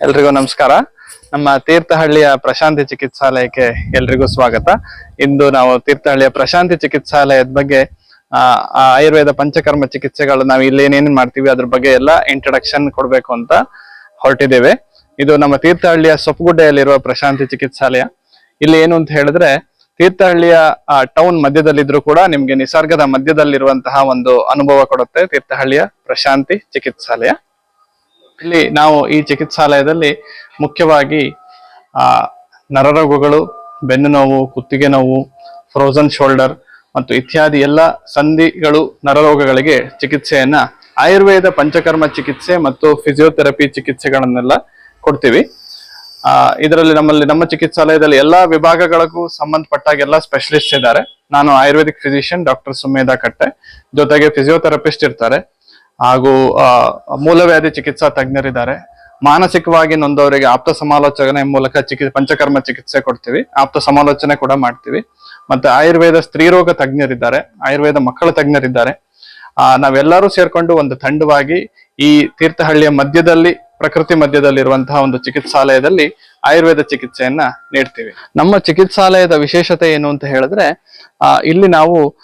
ಎಲ್ರಿಗೂ ನಮಸ್ಕಾರ. ನಮ್ಮ ತೀರ್ಥಹಳ್ಳಿಯ ಪ್ರಶಾಂತಿ ಚಿಕಿತ್ಸಾಲಯಕ್ಕೆ ಎಲ್ರಿಗೂ ಸ್ವಾಗತ. ಇಂದು ನಾವು ತೀರ್ಥಹಳ್ಳಿಯ ಪ್ರಶಾಂತಿ ಚಿಕಿತ್ಸಾಲಯದ ಬಗ್ಗೆ ಆ, ಆಯುರ್ವೇದ ಪಂಚಕರ್ಮ ಚಿಕಿತ್ಸೆಗಳು ನಾವು ಇಲ್ಲಿ ಏನೇನು ಮಾಡ್ತೀವಿ ಅದ್ರ ಬಗ್ಗೆ ಎಲ್ಲ ಇಂಟ್ರಡಕ್ಷನ್ ಕೊಡಬೇಕು ಅಂತ ಹೊರಟಿದ್ದೇವೆ. ಇದು ನಮ್ಮ ತೀರ್ಥಹಳ್ಳಿಯ ಸೊಪ್ಪುಗುಡ್ಡೆಯಲ್ಲಿರುವ ಪ್ರಶಾಂತಿ ಚಿಕಿತ್ಸಾಲಯ. ಇಲ್ಲಿ ಏನು ಅಂತ ಹೇಳಿದ್ರೆ ತೀರ್ಥಹಳ್ಳಿಯ ಟೌನ್ ಮಧ್ಯದಲ್ಲಿದ್ರು ಕೂಡ ನಿಮ್ಗೆ ನಿಸರ್ಗದ ಮಧ್ಯದಲ್ಲಿರುವಂತಹ ಒಂದು ಅನುಭವ ಕೊಡುತ್ತೆ ತೀರ್ಥಹಳ್ಳಿಯ ಪ್ರಶಾಂತಿ ಚಿಕಿತ್ಸಾಲಯ. ಇಲ್ಲಿ ನಾವು ಈ ಚಿಕಿತ್ಸಾಲಯದಲ್ಲಿ ಮುಖ್ಯವಾಗಿ, ಆ, ನರರೋಗಗಳು, ಬೆನ್ನು ನೋವು, ಕುತ್ತಿಗೆ ನೋವು ಫ್ರೋಸನ್ ಶೋಲ್ಡರ್ ಮತ್ತು ಇತ್ಯಾದಿ ಎಲ್ಲ ಸಂಧಿಗಳು ನರರೋಗಗಳಿಗೆ ಚಿಕಿತ್ಸೆಯನ್ನ ಆಯುರ್ವೇದ ಪಂಚಕರ್ಮ ಚಿಕಿತ್ಸೆ ಮತ್ತು ಫಿಸಿಯೋಥೆರಪಿ ಚಿಕಿತ್ಸೆಗಳನ್ನೆಲ್ಲ ಕೊಡ್ತೀವಿ. ಆ, ಇದರಲ್ಲಿ ನಮ್ಮಲ್ಲಿ ನಮ್ಮ ಚಿಕಿತ್ಸಾಲಯದಲ್ಲಿ ಎಲ್ಲಾ ವಿಭಾಗಗಳಿಗೂ ಸಂಬಂಧಪಟ್ಟಾಗ ಎಲ್ಲ ಸ್ಪೆಷಲಿಸ್ಟ್ ಇದ್ದಾರೆ. ನಾನು ಆಯುರ್ವೇದಿಕ್ ಫಿಸಿಷಿಯನ್ ಡಾಕ್ಟರ್ ಸುಮೇಧಾ ಕಟ್ಟೆ. ಜೊತೆಗೆ ಫಿಸಿಯೋಥೆರಪಿಸ್ಟ್ ಇರ್ತಾರೆ. ಹಾಗೂ ಮೂಲವ್ಯಾಧಿ ಚಿಕಿತ್ಸಾ ತಜ್ಞರಿದ್ದಾರೆ. ಮಾನಸಿಕವಾಗಿ ನೊಂದವರಿಗೆ ಆಪ್ತ ಸಮಾಲೋಚನೆ ಮೂಲಕ ಚಿಕಿ, ಪಂಚಕರ್ಮ ಚಿಕಿತ್ಸೆ ಕೊಡ್ತೀವಿ. ಆಪ್ತ ಸಮಾಲೋಚನೆ ಕೂಡ ಮಾಡ್ತೀವಿ. ಮತ್ತೆ ಆಯುರ್ವೇದ ಸ್ತ್ರೀರೋಗ ತಜ್ಞರಿದ್ದಾರೆ. ಆಯುರ್ವೇದ ಮಕ್ಕಳ ತಜ್ಞರಿದ್ದಾರೆ. ಆ, ನಾವೆಲ್ಲರೂ ಸೇರ್ಕೊಂಡು ಒಂದು ತಂಡವಾಗಿ ಈ ತೀರ್ಥಹಳ್ಳಿಯ ಮಧ್ಯದಲ್ಲಿ, ಪ್ರಕೃತಿ ಮಧ್ಯದಲ್ಲಿ ಇರುವಂತಹ ಒಂದು ಚಿಕಿತ್ಸಾಲಯದಲ್ಲಿ ಆಯುರ್ವೇದ ಚಿಕಿತ್ಸೆಯನ್ನ ನೀಡ್ತೀವಿ. ನಮ್ಮ ಚಿಕಿತ್ಸಾಲಯದ ವಿಶೇಷತೆ ಏನು ಅಂತ ಹೇಳಿದ್ರೆ ಇಲ್ಲಿ ನಾವು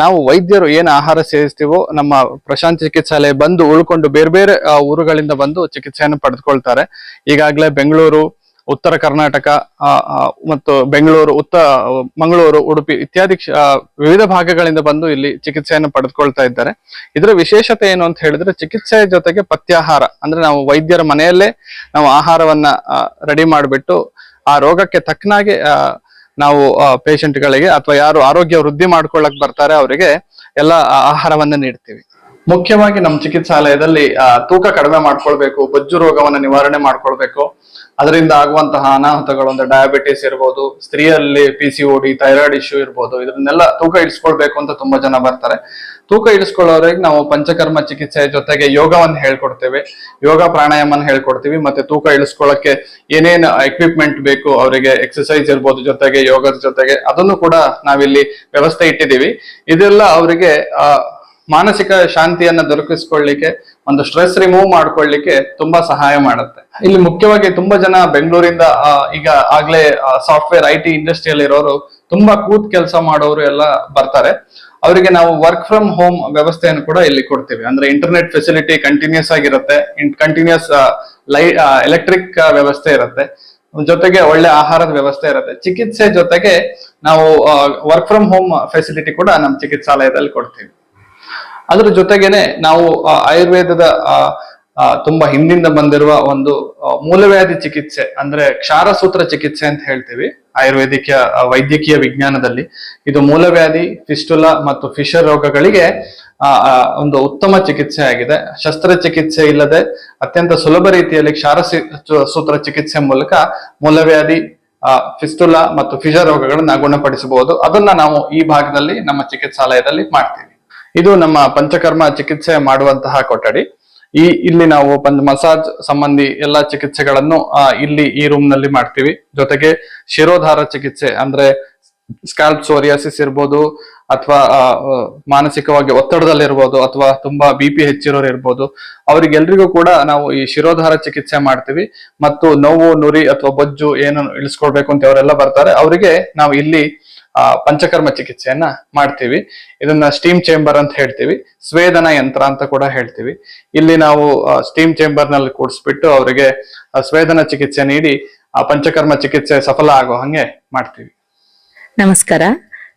ನಾವು ವೈದ್ಯರು ಏನು ಆಹಾರ ಸೇವಿಸ್ತೀವೋ ನಮ್ಮ ಪ್ರಶಾಂತ್ ಚಿಕಿತ್ಸಾಲಯ ಬಂದು ಉಳ್ಕೊಂಡು ಬೇರೆ ಬೇರೆ ಊರುಗಳಿಂದ ಬಂದು ಚಿಕಿತ್ಸೆಯನ್ನು ಪಡೆದುಕೊಳ್ತಾರೆ. ಈಗಾಗಲೇ ಬೆಂಗಳೂರು, ಉತ್ತರ ಕರ್ನಾಟಕ ಮತ್ತು ಬೆಂಗಳೂರು, ಉತ್ತ, ಮಂಗಳೂರು, ಉಡುಪಿ ಇತ್ಯಾದಿ ವಿವಿಧ ಭಾಗಗಳಿಂದ ಬಂದು ಇಲ್ಲಿ ಚಿಕಿತ್ಸೆಯನ್ನು ಪಡೆದುಕೊಳ್ತಾ ಇದ್ದಾರೆ. ಇದರ ವಿಶೇಷತೆ ಏನು ಅಂತ ಹೇಳಿದ್ರೆ ಚಿಕಿತ್ಸೆಯ ಜೊತೆಗೆ ಪಥ್ಯಾಹಾರ. ಅಂದ್ರೆ ನಾವು ವೈದ್ಯರ ಮನೆಯಲ್ಲೇ ನಾವು ಆಹಾರವನ್ನ ರೆಡಿ ಮಾಡಿಬಿಟ್ಟು ಆ ರೋಗಕ್ಕೆ ತಕ್ಕನಾಗೆ ನಾವು ಪೇಷಂಟ್ಗಳಿಗೆ ಅಥವಾ ಯಾರು ಆರೋಗ್ಯ ವೃದ್ಧಿ ಮಾಡ್ಕೊಳ್ಳಕ್ ಬರ್ತಾರೆ ಅವರಿಗೆ ಎಲ್ಲ ಆಹಾರವನ್ನ ನೀಡ್ತೀವಿ. ಮುಖ್ಯವಾಗಿ ನಮ್ಮ ಚಿಕಿತ್ಸಾಲಯದಲ್ಲಿ ತೂಕ ಕಡಿಮೆ ಮಾಡ್ಕೊಳ್ಬೇಕು, ಬೊಜ್ಜು ರೋಗವನ್ನು ನಿವಾರಣೆ ಮಾಡ್ಕೊಳ್ಬೇಕು. ಅದರಿಂದ ಆಗುವಂತಹ ಅನಾಹುತಗಳು, ಅಂದ್ರೆ ಡಯಾಬಿಟಿಸ್ ಇರ್ಬೋದು, ಸ್ತ್ರೀಯಲ್ಲಿ P C D thyroid issue ಇರ್ಬೋದು, ಇದನ್ನೆಲ್ಲ ತೂಕ ಇಡಿಸ್ಕೊಳ್ಬೇಕು ಅಂತ ತುಂಬಾ ಜನ ಬರ್ತಾರೆ. ತೂಕ ಇಳಿಸ್ಕೊಳ್ಳೋರಿಗೆ ನಾವು ಪಂಚಕರ್ಮ ಚಿಕಿತ್ಸೆಯ ಜೊತೆಗೆ ಯೋಗವನ್ನು ಹೇಳ್ಕೊಡ್ತೇವೆ. ಯೋಗ ಪ್ರಾಣಾಯಾಮನ ಹೇಳ್ಕೊಡ್ತೀವಿ, ಮತ್ತೆ ತೂಕ ಇಳಿಸ್ಕೊಳ್ಳಕ್ಕೆ ಏನೇನು ಎಕ್ವಿಪ್ಮೆಂಟ್ ಬೇಕು, ಅವರಿಗೆ ಎಕ್ಸಸೈಸ್ ಇರ್ಬೋದು ಜೊತೆಗೆ, ಯೋಗದ ಜೊತೆಗೆ, ಅದನ್ನು ಕೂಡ ನಾವಿಲ್ಲಿ ವ್ಯವಸ್ಥೆ ಇಟ್ಟಿದ್ದೀವಿ. ಇದೆಲ್ಲ ಅವರಿಗೆ ಮಾನಸಿಕ ಶಾಂತಿಯನ್ನ ದೊರಕಿಸ್ಕೊಳ್ಳಿಕ್ಕೆ, ಒಂದು ಸ್ಟ್ರೆಸ್ ರಿಮೂವ್ ಮಾಡ್ಕೊಳ್ಳಿಕ್ಕೆ ತುಂಬಾ ಸಹಾಯ ಮಾಡುತ್ತೆ. ಇಲ್ಲಿ ಮುಖ್ಯವಾಗಿ ತುಂಬಾ ಜನ ಬೆಂಗಳೂರಿಂದ ಈಗ ಆಗ್ಲೇ ಸಾಫ್ಟ್ವೇರ್ ಐ ಟಿ ಇಂಡಸ್ಟ್ರಿಯಲ್ಲಿ ಇರೋರು ತುಂಬಾ ಕೂತ್ ಕೆಲಸ ಮಾಡೋರು ಎಲ್ಲ ಬರ್ತಾರೆ. ಅವರಿಗೆ ನಾವು ವರ್ಕ್ ಫ್ರಮ್ ಹೋಮ್ ವ್ಯವಸ್ಥೆಯನ್ನು ಕೂಡ ಇಲ್ಲಿ ಕೊಡ್ತೀವಿ. ಅಂದ್ರೆ ಇಂಟರ್ನೆಟ್ ಫೆಸಿಲಿಟಿ ಕಂಟಿನ್ಯೂಸ್ ಆಗಿರುತ್ತೆ ಕಂಟಿನ್ಯೂಸ್ ಲೈ ಎಲೆಕ್ಟ್ರಿಕ್ ವ್ಯವಸ್ಥೆ ಇರುತ್ತೆ. ಜೊತೆಗೆ ಒಳ್ಳೆ ಆಹಾರದ ವ್ಯವಸ್ಥೆ ಇರುತ್ತೆ. ಚಿಕಿತ್ಸೆ ಜೊತೆಗೆ ನಾವು ವರ್ಕ್ ಫ್ರಮ್ ಹೋಮ್ ಫೆಸಿಲಿಟಿ ಕೂಡ ನಮ್ಮ ಚಿಕಿತ್ಸಾಲಯದಲ್ಲಿ ಕೊಡ್ತೀವಿ. ಅದ್ರ ಜೊತೆಗೇನೆ ನಾವು ಆಯುರ್ವೇದದ ತುಂಬಾ ಹಿಂದಿಂದ ಬಂದಿರುವ ಒಂದು ಮೂಲವ್ಯಾಧಿ ಚಿಕಿತ್ಸೆ ಅಂದ್ರೆ ಕ್ಷಾರಸೂತ್ರ ಚಿಕಿತ್ಸೆ ಅಂತ ಹೇಳ್ತೀವಿ ಆಯುರ್ವೇದಿಕ ವೈದ್ಯಕೀಯ ವಿಜ್ಞಾನದಲ್ಲಿ. ಇದು ಮೂಲವ್ಯಾಧಿ, ಫಿಸ್ಟುಲಾ ಮತ್ತು ಫಿಶರ್ ರೋಗಗಳಿಗೆ ಒಂದು ಉತ್ತಮ ಚಿಕಿತ್ಸೆ ಆಗಿದೆ. ಶಸ್ತ್ರಚಿಕಿತ್ಸೆ ಇಲ್ಲದೆ ಅತ್ಯಂತ ಸುಲಭ ರೀತಿಯಲ್ಲಿ ಕ್ಷಾರ ಸೂತ್ರ ಚಿಕಿತ್ಸೆ ಮೂಲಕ ಮೂಲವ್ಯಾಧಿ ಫಿಸ್ಟುಲಾ ಮತ್ತು ಫಿಶರ್ ರೋಗಗಳನ್ನ ಗುಣಪಡಿಸಬಹುದು. ಅದನ್ನ ನಾವು ಈ ಭಾಗದಲ್ಲಿ ನಮ್ಮ ಚಿಕಿತ್ಸಾಲಯದಲ್ಲಿ ಮಾಡ್ತೀವಿ. ಇದು ನಮ್ಮ ಪಂಚಕರ್ಮ ಚಿಕಿತ್ಸೆ ಮಾಡುವಂತಹ ಕೊಠಡಿ. ಈ ಇಲ್ಲಿ ನಾವು ಮಸಾಜ್ ಸಂಬಂಧಿ ಎಲ್ಲಾ ಚಿಕಿತ್ಸೆಗಳನ್ನು ಇಲ್ಲಿ ಈ ರೂಮ್ನಲ್ಲಿ ಮಾಡ್ತೀವಿ. ಜೊತೆಗೆ ಶಿರೋಧಾರ ಚಿಕಿತ್ಸೆ, ಅಂದ್ರೆ ಸ್ಕ್ಯಾಲ್ಪ್ ಸೋರಿಯಾಸಿಸ್ ಇರ್ಬೋದು, ಅಥವಾ ಮಾನಸಿಕವಾಗಿ ಒತ್ತಡದಲ್ಲಿರ್ಬೋದು, ಅಥವಾ ತುಂಬಾ ಬಿ ಪಿ ಹೆಚ್ಚಿರೋರು ಇರ್ಬೋದು. ಅವರಿಗೆಲ್ರಿಗೂ ಕೂಡ ನಾವು ಈ ಶಿರೋಧಾರ ಚಿಕಿತ್ಸೆ ಮಾಡ್ತೀವಿ. ಮತ್ತು ನೋವು, ನುರಿ ಅಥವಾ ಬೊಜ್ಜು ಏನನ್ನು ಇಳಿಸ್ಕೊಳ್ಬೇಕು ಅಂತ ಅವರೆಲ್ಲ ಬರ್ತಾರೆ. ಅವರಿಗೆ ನಾವು ಇಲ್ಲಿ ಪಂಚಕರ್ಮ ಚಿಕಿತ್ಸೆಯನ್ನ ಮಾಡ್ತೀವಿ. ಇದನ್ನ ಸ್ಟೀಮ್ ಚೇಂಬರ್ ಅಂತ ಹೇಳ್ತೀವಿ. ಸ್ವೇದನ ಯಂತ್ರ ಅಂತ ಕೂಡ ಹೇಳ್ತೀವಿ. ಇಲ್ಲಿ ನಾವು ಸ್ಟೀಮ್ ಚೇಂಬರ್ನಲ್ಲಿ ಕೂಡಿಸ್ಬಿಟ್ಟು ಅವರಿಗೆ ಸ್ವೇದನ ಚಿಕಿತ್ಸೆ ನೀಡಿ, ಆ, ಪಂಚಕರ್ಮ ಚಿಕಿತ್ಸೆ ಸಫಲ ಆಗೋ ಹಂಗೆ ಮಾಡ್ತೀವಿ. ನಮಸ್ಕಾರ.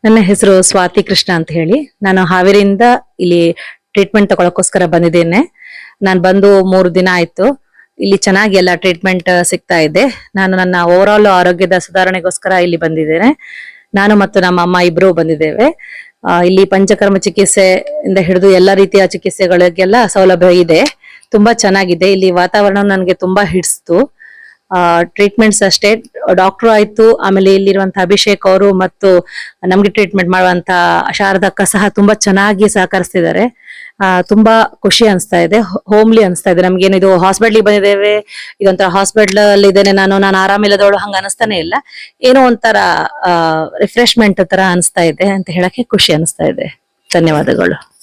ನನ್ನ ಹೆಸರು ಸ್ವಾತಿ ಕೃಷ್ಣ ಅಂತ ಹೇಳಿ. ನಾನು ಹಾವೇರಿಯಿಂದ ಇಲ್ಲಿ ಟ್ರೀಟ್ಮೆಂಟ್ ತಗೊಳಕೋಸ್ಕರ ಬಂದಿದ್ದೇನೆ. ನಾನು ಬಂದು ಮೂರು ದಿನ ಆಯ್ತು. ಇಲ್ಲಿ ಚೆನ್ನಾಗಿ ಎಲ್ಲ ಟ್ರೀಟ್ಮೆಂಟ್ ಸಿಗ್ತಾ ಇದೆ. ನಾನು ನನ್ನ ಓವರ್ ಆಲ್ ಆರೋಗ್ಯದ ಸುಧಾರಣೆಗೋಸ್ಕರ ಇಲ್ಲಿ ಬಂದಿದ್ದೇನೆ. ನಾನು ಮತ್ತು ನಮ್ಮ ಅಮ್ಮ ಇಬ್ರು ಬಂದಿದ್ದೇವೆ. ಇಲ್ಲಿ ಪಂಚಕರ್ಮ ಚಿಕಿತ್ಸೆ ಇಂದ ಹಿಡಿದು ಎಲ್ಲ ರೀತಿಯ ಚಿಕಿತ್ಸೆಗಳಿಗೆಲ್ಲ ಸೌಲಭ್ಯ ಇದೆ. ತುಂಬಾ ಚೆನ್ನಾಗಿದೆ. ಇಲ್ಲಿ ವಾತಾವರಣ ನನಗೆ ತುಂಬಾ ಹಿಡಿಸ್ತು. ಟ್ರೀಟ್ಮೆಂಟ್ಸ್ ಅಷ್ಟೇ. ಡಾಕ್ಟರ್ ಆಯ್ತು, ಆಮೇಲೆ ಇಲ್ಲಿರುವಂತಹ ಅಭಿಷೇಕ್ ಅವರು ಮತ್ತು ನಮ್ಗೆ ಟ್ರೀಟ್ಮೆಂಟ್ ಮಾಡುವಂತ ಶಾರದಕ್ಕ ಸಹ ತುಂಬಾ ಚೆನ್ನಾಗಿ ಸಹಕರಿಸ್ತಿದ್ದಾರೆ. ತುಂಬಾ ಖುಷಿ ಅನಿಸ್ತಾ ಇದೆ ಹೋಮ್ಲಿ ಅನಿಸ್ತಾ ಇದೆ. ನಮ್ಗೆ ಇದು ಹಾಸ್ಪಿಟ್ಲಿಗೆ ಬಂದಿದ್ದೇವೆ ಇದೊಂಥರ ಹಾಸ್ಪಿಟ್ಲ್ ಅಲ್ಲಿ ಇದ್ದೇನೆ ನಾನು ನಾನು ಆರಾಮಿಲ್ಲದವಳು ಹಂಗ ಅನಿಸ್ತಾನೆ ಇಲ್ಲ. ಏನೋ ಒಂಥರ ರಿಫ್ರೆಶ್ಮೆಂಟ್ ತರ ಅನಿಸ್ತಾ ಇದೆ ಅಂತ ಹೇಳಕ್ಕೆ ಖುಷಿ ಅನಿಸ್ತಾ ಇದೆ. ಧನ್ಯವಾದಗಳು.